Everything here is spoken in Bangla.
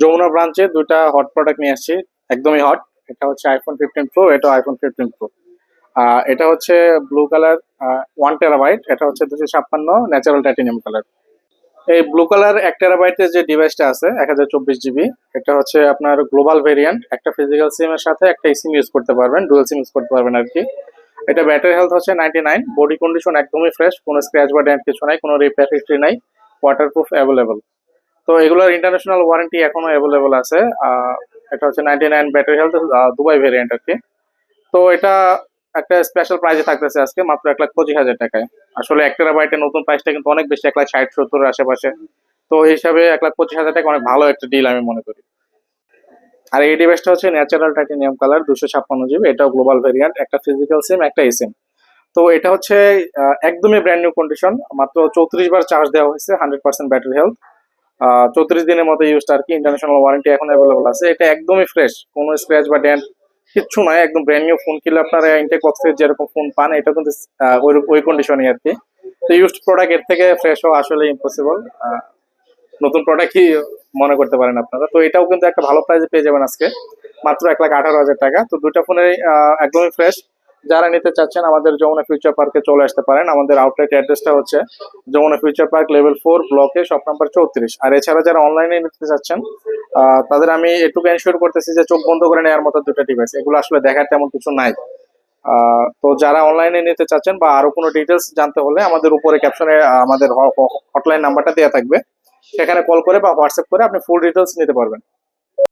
যমুনা ব্রাঞ্চে দুইটা হট প্রোডাক্ট নিয়ে আসছি, একদমই হট এটা হচ্ছে আইফোন ফিফটিন প্রো এটা আইফোন ফিফটিন প্রো এটা হচ্ছে ব্লু কালার ওয়ান টেরাবাইট এটা হচ্ছে দুশো ছাপ্পান্ন ন্যাচারাল টাইটেনিয়াম কালার এই ব্লু কালার এক টেরাবাইটের যে ডিভাইসটা আছে, এক হাজার চব্বিশ জিবি এটা হচ্ছে আপনার গ্লোবাল ভেরিয়েন্ট একটা ফিজিক্যাল সিম এর সাথে একটা সিম ইউজ করতে পারবেন ডুয়েল সিম ইউজ করতে পারবেন আর কি। এটা ব্যাটারি হেলথ হচ্ছে নাইনটি নাইন বডি কন্ডিশন একদমই ফ্রেশ কোনো স্ক্র্যাচ বা ড্যান্ট কিছু নাই, কোনো রিপেয়ার হিস্ট্রি নাই ওয়াটারপ্রুফ অ্যাভেলেবল তো এগুলোর ইন্টারন্যাশনাল ওয়ারেন্টি এখনও অ্যাভেলেবল আছে এটা হচ্ছে ninety nine battery health Dubai variant আর কি। তো এটা একটা স্পেশাল প্রাইজে থাকতেছে আজকে, মাত্র এক লাখ পঁচিশ হাজার টাকায়। আসলে এক টেরাবাইটের নতুন প্রাইসটা কিন্তু অনেক বেশি, এক লাখ ষাট, সত্তরের আশেপাশে। তো এই হিসাবে এক লাখ পঁচিশ হাজার টাকা অনেক ভালো একটা ডিল আমি মনে করি। আর এই ডিভাইসটা হচ্ছে ন্যাচারাল টাইটেনিয়াম কালার দুশো ছাপ্পান্ন জিবি এটাও গ্লোবাল ভেরিয়েন্ট একটা ফিজিক্যাল সিম একটা এসিম তো এটা হচ্ছে একদমই ব্র্যান্ড নিউ কন্ডিশন মাত্র চৌত্রিশ বার চার্জ দেওয়া হয়েছে হান্ড্রেড পার্সেন্ট ব্যাটারি হেলথ চৌত্রিশ দিনের মতো ইউজটা আর কি ইন্টারন্যাশনাল ওয়ারেন্টি এখন অ্যাভেলেবল আছে। এটা একদমই ফ্রেশ কোনো স্ক্র্যাচ বা ড্যান্ট কিচ্ছু নয় একদম ব্র্যান্ড নিউ ফোন কিনলে আপনারা ইনটেক বক্স থেকে যেরকম ফোন পান, এটা কিন্তু ওই ওই কন্ডিশনই আর কি। তো ইউজড প্রোডাক্টের থেকে ফ্রেশ হওয়া আসলে ইম্পসিবল নতুন প্রোডাক্টই মনে করতে পারেন আপনারা। তো এটাও কিন্তু একটা ভালো প্রাইসে পেয়ে যাবেন আজকে, মাত্র এক লাখ আঠারো হাজার টাকা। তো দুইটা ফোনের একদমই ফ্রেশ যারা নিতে চাচ্ছেন আমাদের যমুনা ফিউচার পার্কে চলে আসতে পারেন। আমাদের আউটলেট অ্যাড্রেসটা হচ্ছে Jamuna future park level four ব্লকে শপ নাম্বার চৌত্রিশ। আর এছাড়া যারা অনলাইনে নিতে চাচ্ছেন তাদের আমি এটুকু এনশিওর করতেছি যে চোখ বন্ধ করে নেওয়ার মতো দুটো ডিভাইস এগুলো আসলে দেখার তেমন কিছু নাই। তো যারা অনলাইনে নিতে চাচ্ছেন বা আরও কোনো ডিটেলস জানতে হলে আমাদের উপরে ক্যাপশনে আমাদের হটলাইন নাম্বারটা দেওয়া থাকবে। সেখানে কল করে বা হোয়াটসঅ্যাপ করে আপনি ফুল ডিটেলস নিতে পারবেন।